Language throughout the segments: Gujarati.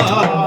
એ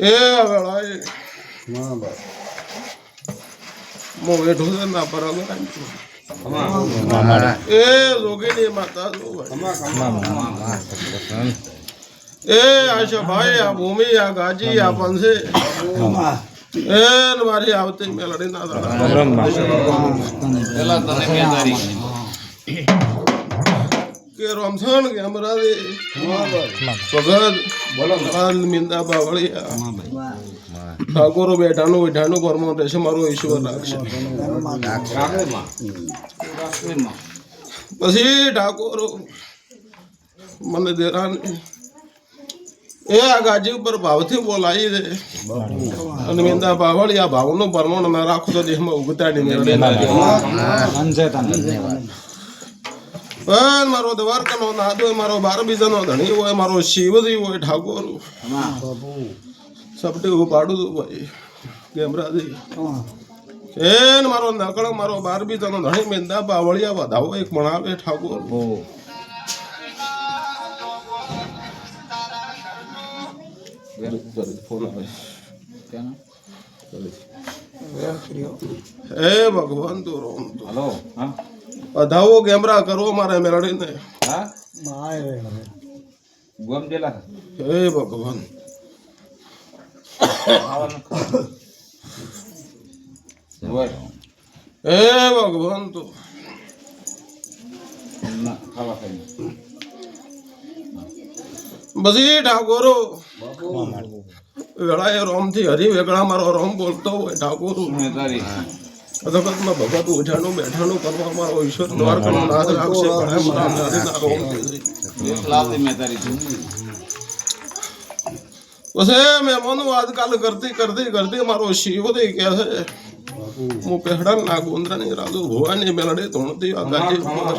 એ મો છે ના બરાબર એ જોગીની માતા જો. એ આશા ભાઈ આ ભૂમિ આ ગાજી આ પંસે. એ મારી આવતી મેલડી ના દાડા. કે રમસણ કે અમરાદે ભગત લાલ મિંદા બાવળિયા ઠાકોરો બેઠાનું બેઠાનું પરમો રહેશે મારો ઈશ્વર રાખશે. પછી ઠાકોરો, મને દેરાને, એ આ ગાજી ઉપર ભાવથી બોલાવી દે અને મિંદા આ ભાવનું પરમણ ના રાખો તો દેહમાં ઉગતા મેળવે. પણ મારો દ્વારકાનો નાદો મારો બાર બીજાનો ધણી હોય મારો શિવજી હોય ઠાકોર. સપટી ઉપાડું તું ભાઈ. ગેમરાજી. એન મારો નકળ મારો બાર બીજાનો ધણી મેંદા બાવળિયા વધાવો એક મણાવે ઠાકોર. ફોન આવે. હે ભગવાન તું રોમ હલો હા. વધાવો કેમેરા કરો મારે મેળડીને હા? ગોમ દેલા હે ભગવાન. હે ભગવાન તો. બધી ઠાકોરો. વેળાએ રોમથી હરી વેગળા મારો રોમ બોલતો હોય ઠાકોરો. મેં તારી અધગતમાં ભગત બેઠાણું કરવા મારો ઈશ્વર દ્વારકાનો નાદ રાખશે પછી મહેમાનો આજકાલ કરતી કરતી કરતી મારો શિવદય કહે છે હું પહેડા ના ગોંદરાની રાજુ ભુવાની મેલડે ધોણતી આ ગાજી ઉપર.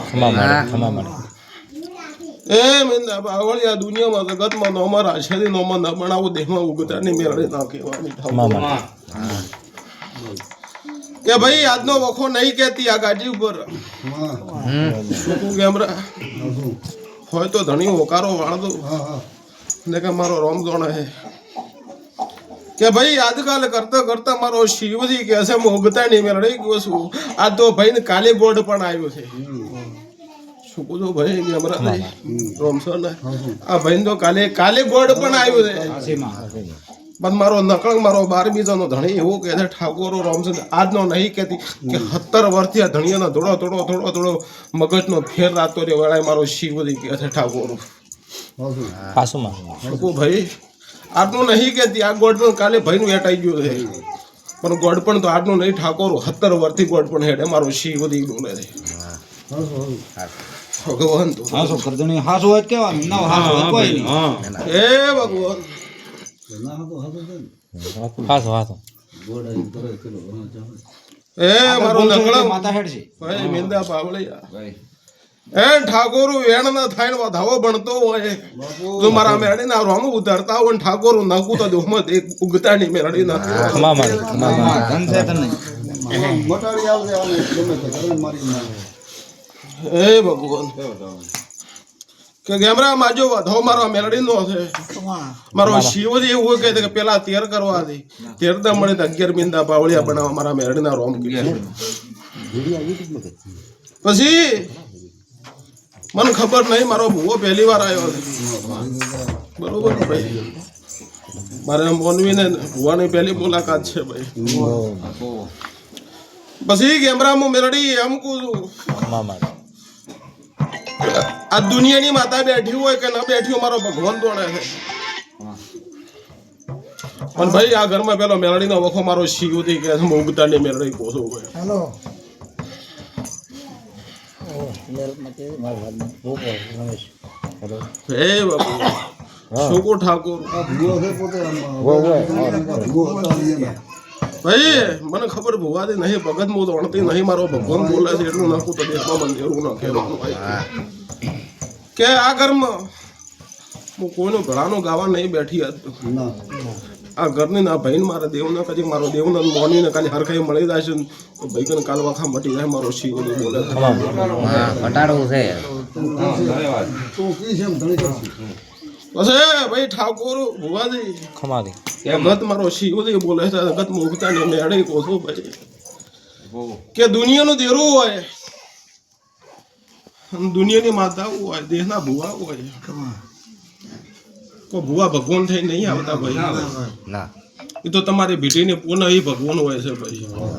એ મિંદા બાવળિયા દુનિયામાં જગતમાં નોમાં રાશેરી નોમાં બનાવું દેહમાં ઉગતાની ઠાકોર. કે ભાઈ આજનો વખો નહીં કેતી આ ગાડી ઉપર. શું કેમરા હોય તો ધણી હોકારો વાળતો. ને કે મારો રોમ ગણ હે કે ભાઈ આજકાલ કરતા કરતા મારો શિવજી કે છે મોગતા નહીં મેળડી ગયો છું. આ તો ભાઈ ને કાલે બોર્ડ પણ આવ્યો છે. શું કહું ભાઈ કેમરા નહીં રોમસો ને. આ ભાઈ તો કાલે કાલે બોર્ડ પણ આવ્યો છે. પણ મારો નકળ મારો બાર બીજાનો ધણી એવું કહે છે ઠાકોરો રામચંદ્ર આજનો નહીં કહેતી કે સત્તર વર્ષથી આ ધણીઓનો ધોળો થોડો થોડો થોડો મગજનો ફેર રાતો રે વળાય મારો શિવજી કે છે ઠાકોરો. શું ભાઈ? આજનું નહીં કહેતી આ ગોડ પણ કાલે ભાઈનું હેટાઈ ગયું છે. પણ ગોડ પણ તો આજનું નહીં ઠાકોરો સત્તર વર્ષથી ગોડ પણ હેડે મારો શિવજી બોલે છે. ભગવાન તો હાસો કરદણી હાસો હોય ના હાસો કોઈ નહીં. હે. ભગવાન. એ મારો બોલશો એટલે નકળો. માતા હેડ છે ભાઈ મિંદા પાવળિયા ભાઈ. એ ઠાકોર વેણ ના થાય વધાવો ભણતો હોય. તું મારા મેરડી ના રોમ ઉતરતા હોય ઠાકોર નાખું તો દુહમત એક ઉગતા ની મેરડી ના હા, ધન છે તને. હે. ભગવાન. કે ગેમરા માજો મારો મેલડી નો છે. મારો શિવ જ એવું કહે કે પેલા તેર કરવા દે તેર દા મળે તો અગિયાર બિંદા પાવળિયા બનાવવા મારા મેલડી ના રોમ પછી મને ખબર નહીં મારો ભૂવો પહેલી વાર આવ્યો છે. બરોબર ને ભાઈ? મારે મોનવી ને ભુવાની પહેલી મુલાકાત છે ભાઈ. પછી કેમેરામાં મેરડી એમ કહું છું. આ દુનિયાની માતા બેઠી હોય કે ના બેઠી હોય મારો ભગવાન દોડે છે. પણ ભાઈ આ ઘરમાં પેલો મેરડીનો વખો મારો શિવથી કે છે ઉગતાની મેળડી કોસો હોય. હે બાપુ શુકુ ઠાકોર. ભાઈ મને ખબર ભુવાથી નહીં ભગત હું દોડતી નહીં મારો ભગવાન બોલે છે એટલું નાખું તો દેશમાં મંદિરું ના કહેવાનું ભાઈ કે આ ઘરમાં હું કોઈનું ભલાનું ગાવા નહીં બેઠી હતી આ ઘરની ના ભાઈને મારા દેવના કદી મારો દેવના મોનીને કાલે હરખાઈ મળી જાય છે તો ભાઈ કને કાલ વખા મટી જાય મારો શિવ બોલે. છે. ઘટાડવું છે પછી ભાઈ ઠાકોર ભુવાજી ખમાદી ગત મારો શિવજી બોલે છે ગત મુકતા ને મેળે કોસો ભાઈ કે દુનિયાનું દેરું હોય દુનિયાની માતાઓ હોય દેશના ભુવા હોય. કોઈ ભુવા ભગવાન થઈ નહીં આવતા ભાઈ. ના એ તો તમારી ભીટીને પૂર્ણ એ ભગવાન હોય છે ભાઈ.